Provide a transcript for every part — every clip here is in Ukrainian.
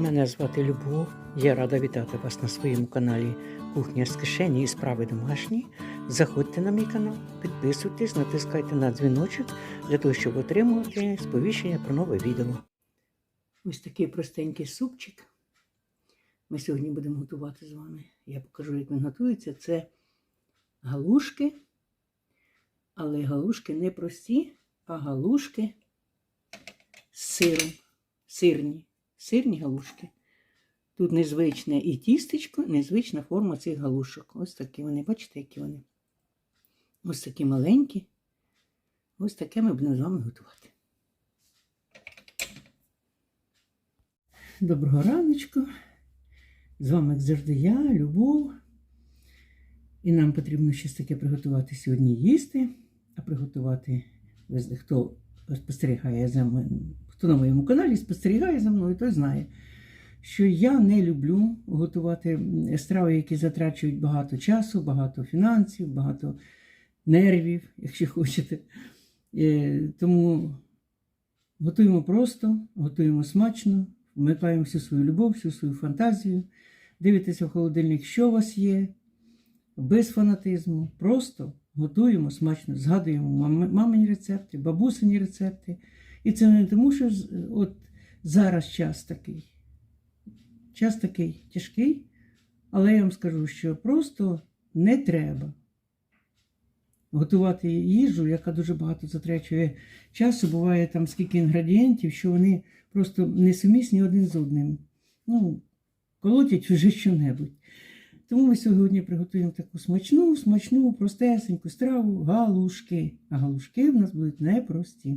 Мене звати Любов. Я рада вітати вас на своєму каналі Кухня з кишені і справи домашні. Заходьте на мій канал, підписуйтесь, натискайте на дзвіночок для того, щоб отримувати сповіщення про нове відео. Ось такий простенький супчик. Ми сьогодні будемо готувати з вами. Я покажу, як він готується. Це галушки, але галушки не прості, а галушки з сиром. Сирні. Сирні галушки. Тут незвичне і тістечко, незвична форма цих галушок. Ось такі вони, бачите, які вони. Ось такі маленькі. Ось таке ми будемо з вами готувати. Доброго раночку. З вами, як завжди, я, Любов. І нам потрібно щось таке приготувати сьогодні їсти, а приготувати, хто спостерігає за хто на моєму каналі спостерігає за мною, той знає, що я не люблю готувати страви, які затрачують багато часу, багато фінансів, багато нервів, якщо хочете. Е, Тому готуємо просто, готуємо смачно, вмикаємо всю свою любов, всю свою фантазію, дивитеся в холодильник, що у вас є, без фанатизму. Просто готуємо смачно, згадуємо мам- мамині рецепти, бабусині рецепти. І це не тому, що от зараз час такий. Час такий тяжкий, але я вам скажу, що просто не треба готувати їжу, яка дуже багато затрачує часу. Буває там скільки інгредієнтів, що вони просто несумісні один з одним. Ну, колотять вже що-небудь. Тому ми сьогодні приготуємо таку смачну, смачну, простесеньку страву галушки. А галушки в нас будуть непрості.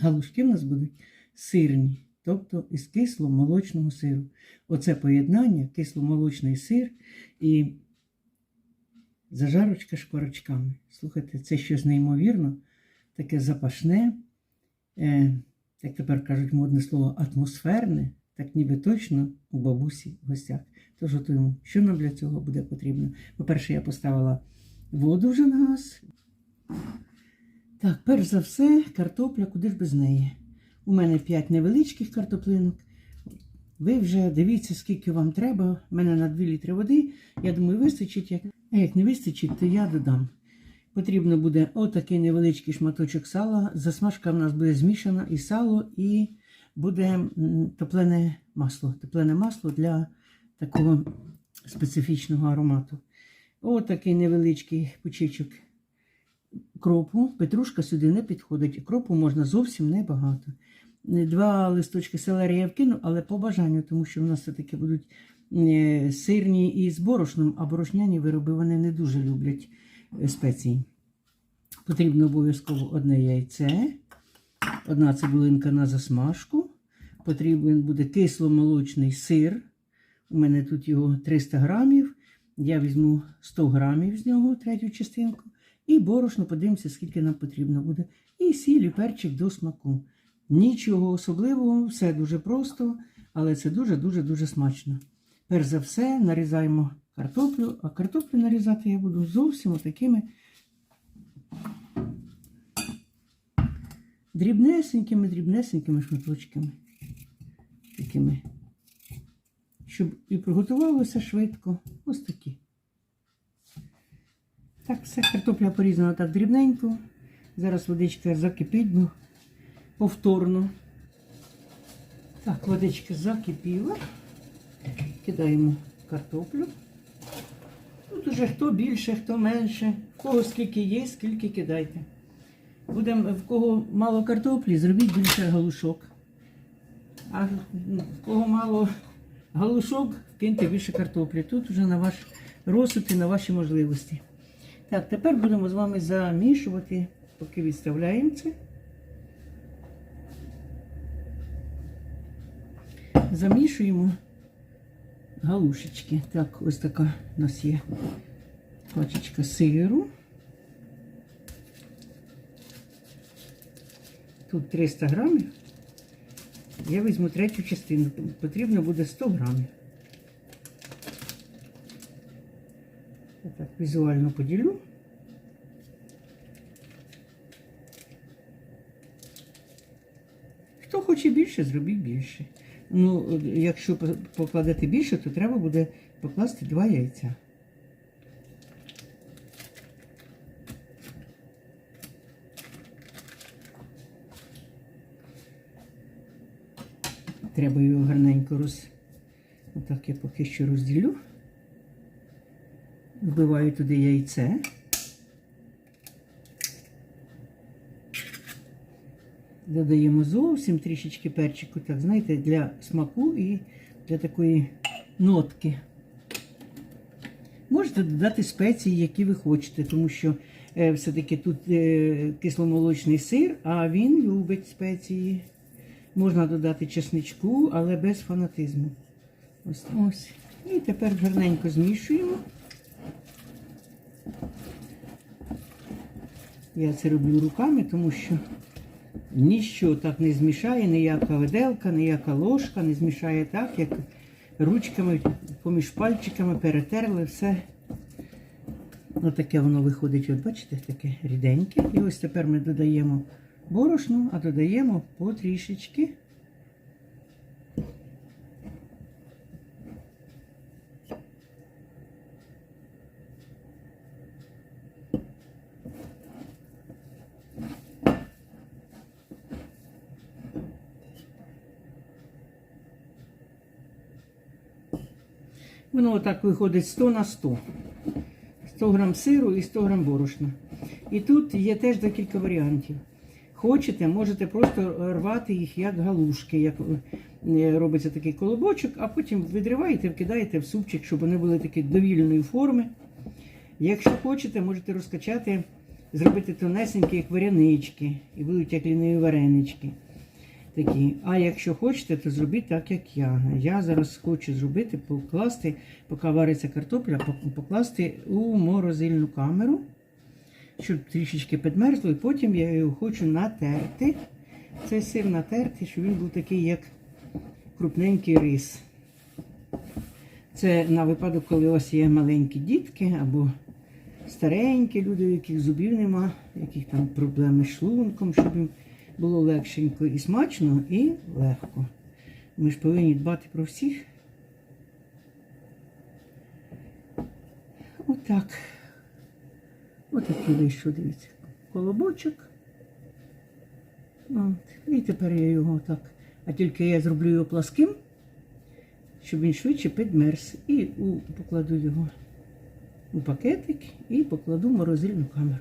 Галушки в нас будуть сирні, тобто із кисломолочного сиру. Оце поєднання кисломолочний сир і зажарочка шкварочками. Слухайте, це щось неймовірно, таке запашне, е, як тепер кажуть модне слово, атмосферне, так ніби точно у бабусі в гостях. Тож готуємо, що нам для цього буде потрібно. По-перше, я поставила воду вже на газ. Так, перш за все, картопля, куди ж без неї. У мене 5 невеличких картоплинок. Ви вже дивіться, скільки вам треба. У мене на 2 літри води. Я думаю, вистачить. А як не вистачить, то я додам. Потрібно буде отакий невеличкий шматочок сала. Засмажка в нас буде змішана і сало, і буде топлене масло. Топлене масло для такого специфічного аромату. Отакий невеличкий пучечок кропу. Петрушка сюди не підходить. Кропу можна зовсім небагато. Два листочки селерії я вкину, але по бажанню, тому що в нас все-таки будуть е, сирні і з борошном, а борошняні вироби вони не дуже люблять е, спеції. Потрібно обов'язково одне яйце, одна цибулинка на засмажку. Потрібен буде кисломолочний сир. У мене тут його 300 грамів. Я візьму 100 грамів з нього, третю частинку. І борошно, подивимося, скільки нам потрібно буде. І сіль, і перчик до смаку. Нічого особливого, все дуже просто, але це дуже-дуже дуже смачно. Перш за все, нарізаємо картоплю, а картоплю нарізати я буду зовсім такими дрібнесенькими, дрібнесенькими шматочками. Такими. Щоб і приготувалося швидко. Ось такі. Так, все, картопля порізана так дрібненько. Зараз водичка закипить, бо повторно. Так, водичка закипіла. Кидаємо картоплю. Тут уже хто більше, хто менше. В кого скільки є, скільки кидайте. Будемо, в кого мало картоплі, зробіть більше галушок. А в кого мало галушок, вкиньте більше картоплі. Тут вже на ваш розсуд і на ваші можливості. Так, тепер будемо з вами замішувати, поки відставляємо це. Замішуємо галушечки. Так, ось така у нас є пачечка сиру. Тут 300 грамів. Я візьму третю частину. Потрібно буде 100 грамів. Так візуально поділю. Хто хоче більше, зробіть більше. Ну, якщо покладати більше, то треба буде покласти два яйця. Треба його гарненько роз... Отак я поки що розділю. Вбиваю туди яйце. Додаємо зовсім трішечки перчику, так, знаєте, для смаку і для такої нотки. Можете додати спеції, які ви хочете, тому що е, все-таки тут е, кисломолочний сир, а він любить спеції. Можна додати чесничку, але без фанатизму. Ось ось. І тепер гарненько змішуємо. Я це роблю руками, тому що ніщо так не змішає, ніяка виделка, ніяка ложка не змішає так, як ручками поміж пальчиками перетерли все. Отаке воно виходить, от бачите, таке ріденьке. І ось тепер ми додаємо борошно, а додаємо потрішечки. Воно отак виходить 100 на 100. 100 грам сиру і 100 грам борошна. І тут є теж декілька варіантів. Хочете, можете просто рвати їх як галушки, як е, робиться такий колобочок, а потім відриваєте, вкидаєте в супчик, щоб вони були такі довільної форми. Якщо хочете, можете розкачати, зробити тонесенькі, як варянички, і будуть як ліниві варенички. Такі. А якщо хочете, то зробіть так, як я. Я зараз хочу зробити, покласти, поки вариться картопля, покласти у морозильну камеру, щоб трішечки підмерзло, і потім я його хочу натерти. Цей сир натерти, щоб він був такий, як крупненький рис. Це на випадок, коли у вас є маленькі дітки або старенькі люди, у яких зубів нема, яких там проблеми з шлунком, щоб їм було легшенько і смачно, і легко. Ми ж повинні дбати про всіх. Отак. Отакий вийшов, дивіться, колобочок. От. І тепер я його так. А тільки я зроблю його пласким, щоб він швидше підмерз. І покладу його у пакетик і покладу в морозильну камеру.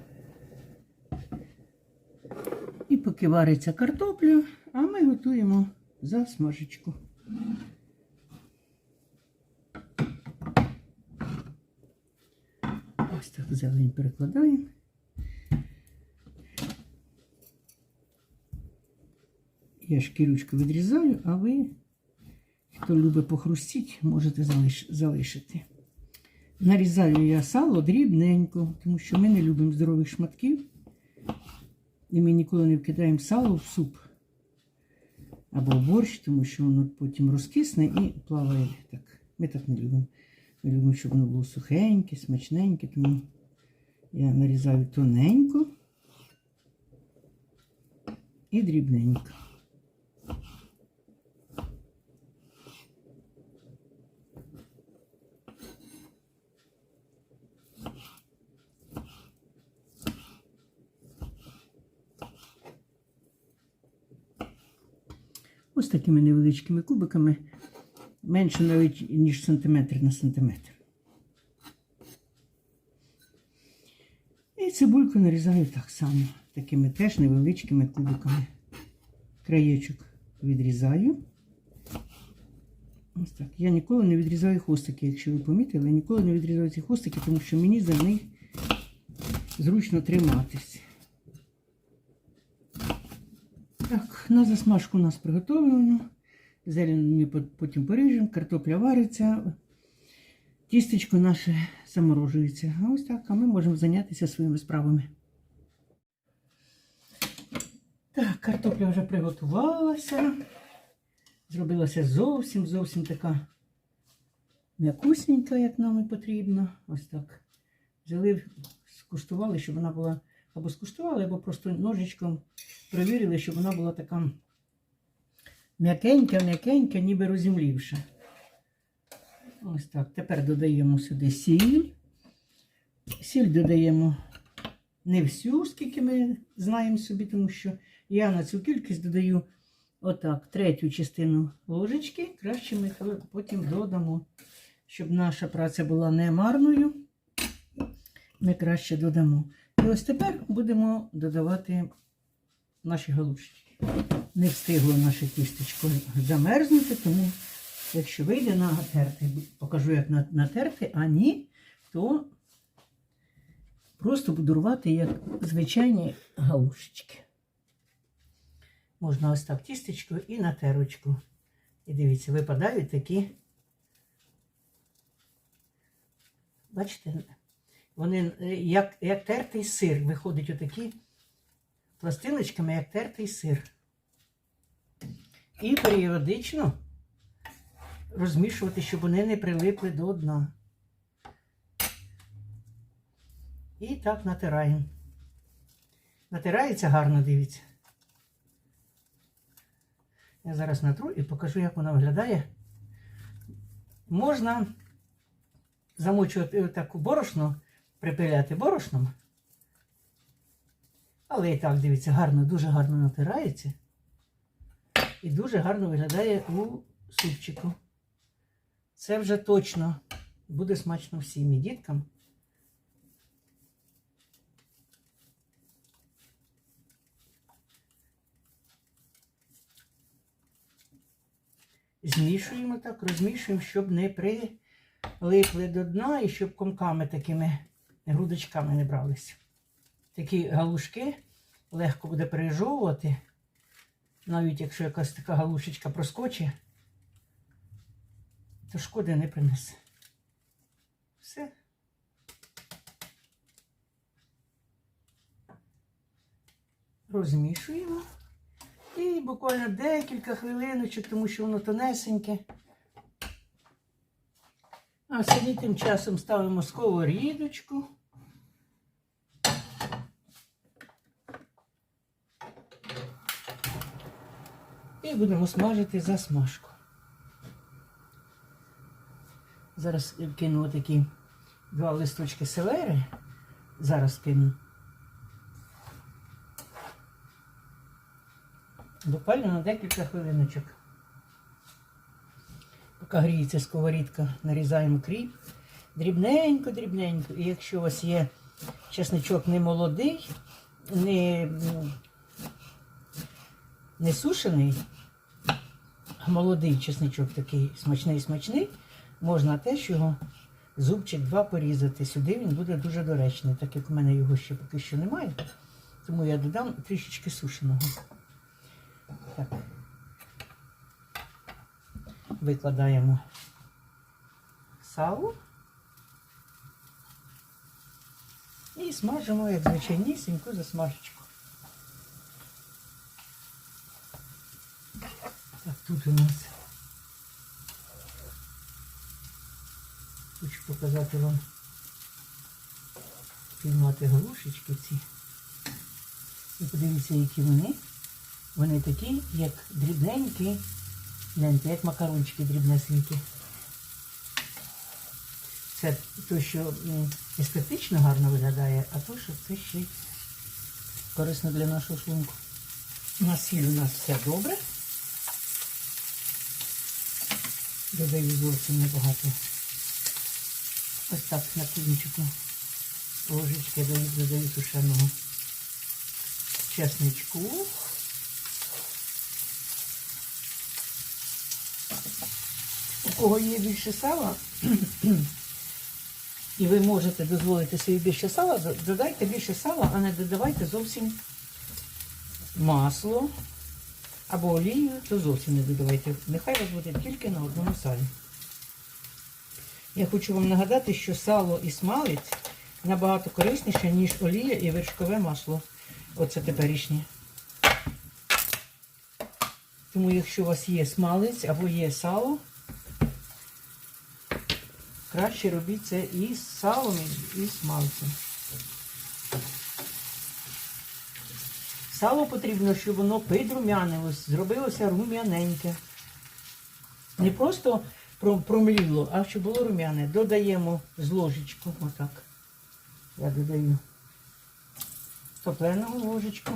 Поки вариться картопля, а ми готуємо засмажечку. Ось так зелень перекладаємо. Я шкірючку відрізаю, а ви, хто любить похрустіть, можете залишити. Нарізаю я сало дрібненько, тому що ми не любимо здорових шматків. І ми ніколи не вкидаємо сало в суп або в борщ, тому що воно потім розкисне і плаває. Так. Ми так не любимо. Ми любимо, щоб воно було сухеньке, смачненьке, тому я нарізаю тоненько і дрібненько. Ось такими невеличкими кубиками, менше навіть, ніж сантиметр на сантиметр. І цибульку нарізаю так само, такими теж невеличкими кубиками. Краєчок відрізаю. Ось так. Я ніколи не відрізаю хвостики, якщо ви помітили, я ніколи не відрізаю ці хвостики, тому що мені за них зручно триматись. Так, на засмажку у нас приготовлено. Ми потім поріжемо, картопля вариться, тістечко наше заморожується. А ось так, а ми можемо зайнятися своїми справами. Так, картопля вже приготувалася. Зробилася зовсім зовсім така м'якусненька, як нам і потрібно. Ось так. Взяли, скуштували, щоб вона була або скуштували, або просто ножичком перевірили, щоб вона була така м'якеньке, ніби розімлівше. Ось так. Тепер додаємо сюди сіль. Сіль додаємо не всю, скільки ми знаємо собі, тому що я на цю кількість додаю отак, третю частину ложечки. Краще ми потім додамо, щоб наша праця була не марною. Ми краще додамо. І ось тепер будемо додавати наші галушки. Не встигло наше тістечко замерзнути, тому якщо вийде натерти, покажу, як натерти, а ні, то просто буду рвати як звичайні галушечки. Можна ось так тістечко і на терочку. І дивіться, випадають такі. Бачите, вони е, як, як тертий сир. Виходить отакі пластиночками, як тертий сир. І періодично розмішувати, щоб вони не прилипли до дна. І так натираємо. Натирається гарно, дивіться. Я зараз натру і покажу, як вона виглядає. Можна замочувати таку борошно, припиляти борошном. Але і так, дивіться, гарно, дуже гарно натирається. І дуже гарно виглядає у супчику. Це вже точно буде смачно всім і діткам. Змішуємо так, розмішуємо, щоб не прилипли до дна і щоб комками такими грудочками не бралися. Такі галушки легко буде пережовувати, навіть якщо якась така галушечка проскочить, то шкоди не принесе. Все. Розмішуємо. І буквально декілька хвилиночок, тому що воно тонесеньке. А собі тим часом ставимо сковорідочку. Будемо смажити засмажку. Зараз кину такі два листочки селери. Зараз кину. Буквально на декілька хвилиночок. Поки гріється сковорідка, нарізаємо кріп. Дрібненько, дрібненько. І якщо у вас є чесничок не молодий, не, не сушений, молодий чесничок такий смачний-смачний, можна теж його зубчик два порізати. Сюди він буде дуже доречний, так як у мене його ще поки що немає. Тому я додам трішечки сушеного. Так. Викладаємо сало і смажимо, як звичайнісіньку засмажечку. Так, тут у нас хочу показати вам піймати галушечки ці. І подивіться, які вони. Вони такі, як дрібненькі, гляньте, як макарончики дрібнесенькі. Це то, що естетично гарно виглядає, а то, що це ще корисно для нашого шлунку. На сіль у нас все добре. Додаю зовсім небагато. Ось так на кінчику ложечки додаю, додаю тушеного чесничку. У кого є більше сала, і ви можете дозволити собі більше сала, додайте більше сала, а не додавайте зовсім масло або олію, то зовсім не додавайте. Нехай вас буде тільки на одному салі. Я хочу вам нагадати, що сало і смалець набагато корисніше, ніж олія і вершкове масло. Оце теперішнє. Тому якщо у вас є смалець або є сало, краще робіть це і з салом, і з смалцем. Сало потрібно, щоб воно підрумянилось, зробилося рум'яненьке. Не просто промліло, а щоб було рум'яне. Додаємо з ложечку. Отак. Я додаю топленого ложечку.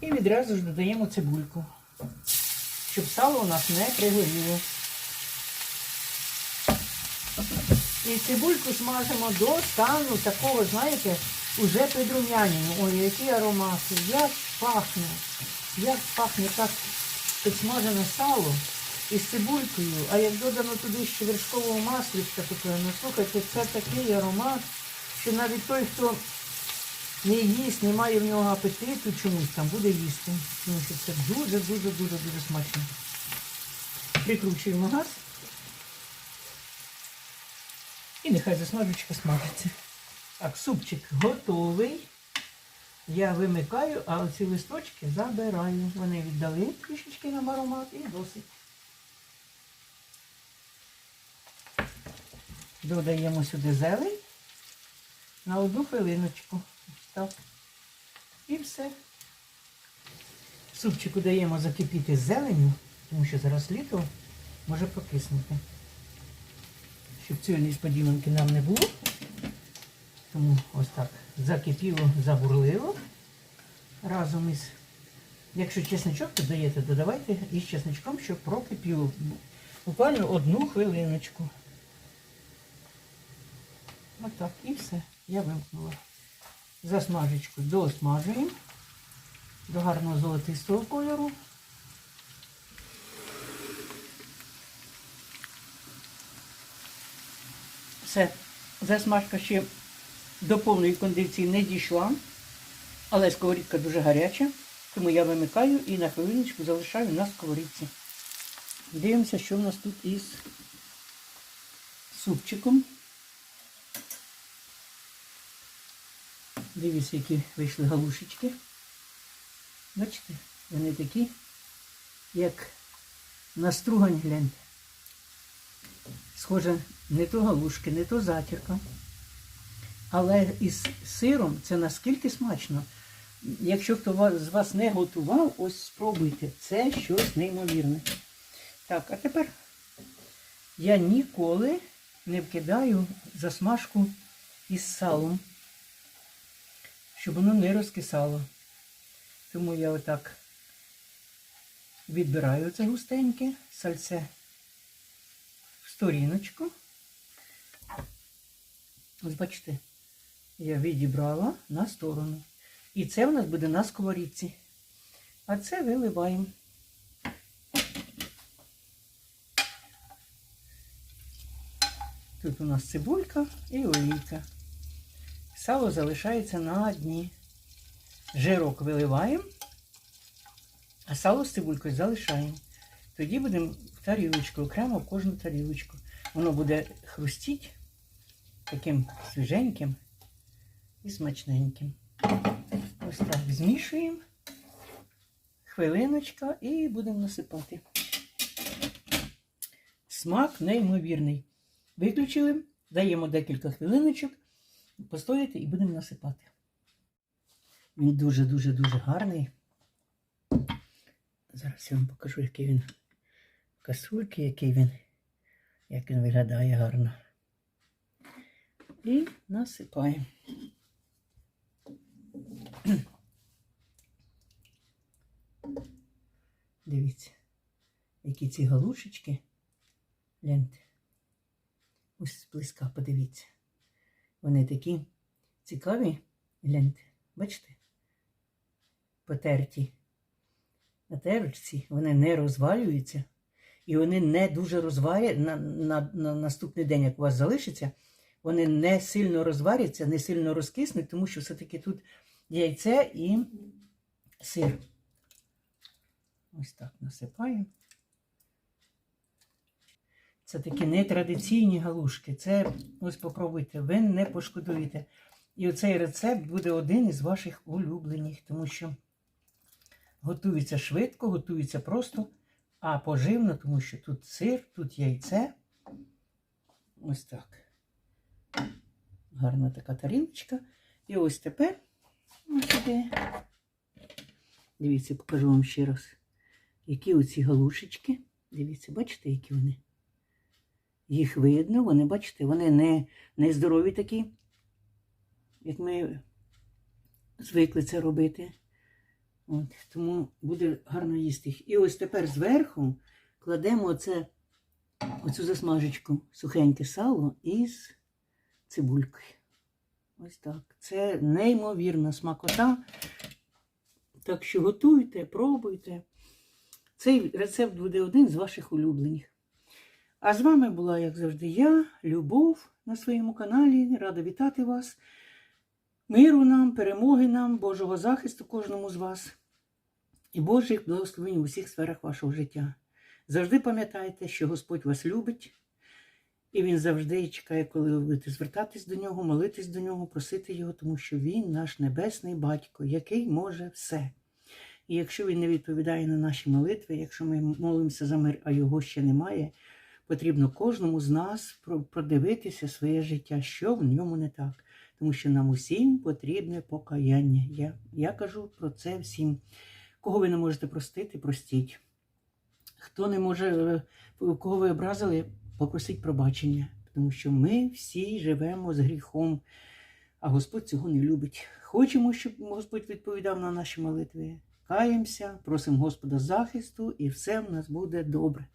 І відразу ж додаємо цибульку, щоб сало у нас не пригоріло. І цибульку смажимо до стану такого, знаєте, уже підрум'янення. Ой, який аромат, як пахне, як пахне так підсмажене сало із цибулькою, а як додано туди ще вершкового масличка таке, ну слухайте, це такий аромат, що навіть той, хто не їсть, не має в нього апетиту чомусь там, буде їсти. Тому що це дуже-дуже-дуже-дуже смачно. Прикручуємо газ. І нехай засмажечка смажиться. Так, супчик готовий. Я вимикаю, а оці листочки забираю. Вони віддали трішечки нам аромат і досить. Додаємо сюди зелень на одну хвилиночку. Так. І все. Супчику даємо закипіти зеленю, тому що зараз літо може прокиснути щоб цієї несподіванки нам не було. Тому ось так закипіло, забурлило. Разом із, якщо чесничок додаєте, додавайте із чесничком, щоб прокипіло. Буквально одну хвилиночку. Ось так, і все. Я вимкнула. Засмажечку досмажуємо до гарного золотистого кольору. Все, засмажка ще до повної кондиції не дійшла, але сковорідка дуже гаряча, тому я вимикаю і на хвилиночку залишаю на сковорідці. Дивимося, що в нас тут із супчиком. Дивіться, які вийшли галушечки. Бачите, вони такі, як настругань гляньте. Схоже, не то галушки, не то затірка. Але із сиром це наскільки смачно. Якщо хто з вас не готував, ось спробуйте. Це щось неймовірне. Так, а тепер я ніколи не вкидаю засмажку із салом, щоб воно не розкисало. Тому я отак відбираю це густеньке сальце сторіночку. Ось бачите, я відібрала на сторону. І це у нас буде на сковорідці. А це виливаємо. Тут у нас цибулька і олійка. Сало залишається на дні. Жирок виливаємо, а сало з цибулькою залишаємо. Тоді будемо в тарілочку, окремо в кожну тарілочку. Воно буде хрустіть таким свіженьким і смачненьким. Ось так змішуємо. Хвилиночка і будемо насипати. Смак неймовірний. Виключили, даємо декілька хвилиночок, постояти і будемо насипати. Він дуже-дуже-дуже гарний. Зараз я вам покажу, який він в касульки, який він, як він виглядає гарно. І насипаємо. Дивіться, які ці галушечки. Гляньте. Ось зблизька, подивіться. Вони такі цікаві. Гляньте, бачите? Потерті. На терочці вони не розвалюються. І вони не дуже розварять на, на, на наступний день, як у вас залишиться, вони не сильно розваряться, не сильно розкиснуть, тому що все-таки тут яйце і сир. Ось так насипаємо. Це такі нетрадиційні галушки. Це ось попробуйте, ви не пошкодуєте. І оцей рецепт буде один із ваших улюблених, тому що готується швидко, готується просто, а поживно, тому що тут сир, тут яйце. Ось так. Гарна така тарілочка. І ось тепер сюди. Дивіться, покажу вам ще раз. Які оці галушечки. Дивіться, бачите, які вони? Їх видно, вони, бачите, вони не, не здорові такі, як ми звикли це робити. От, тому буде гарно їсти їх. І ось тепер зверху кладемо оце, оцю засмажечку, сухеньке сало із цибулькою. Ось так. Це неймовірна смакота. Так що готуйте, пробуйте. Цей рецепт буде один з ваших улюблених. А з вами була, як завжди, я, Любов, на своєму каналі. Рада вітати вас. Миру нам, перемоги нам, Божого захисту кожному з вас і Божих благословень у всіх сферах вашого життя. Завжди пам'ятайте, що Господь вас любить, і Він завжди чекає, коли ви будете звертатись до нього, молитись до нього, просити його, тому що Він наш небесний батько, який може все. І якщо він не відповідає на наші молитви, якщо ми молимося за мир, а його ще немає, потрібно кожному з нас продивитися своє життя, що в ньому не так. Тому що нам усім потрібне покаяння. Я, я кажу про це всім. Кого ви не можете простити, простіть. Хто не може, е, кого ви образили, попросіть пробачення. Тому що ми всі живемо з гріхом, а Господь цього не любить. Хочемо, щоб Господь відповідав на наші молитви. Каємося, просимо Господа захисту, і все в нас буде добре.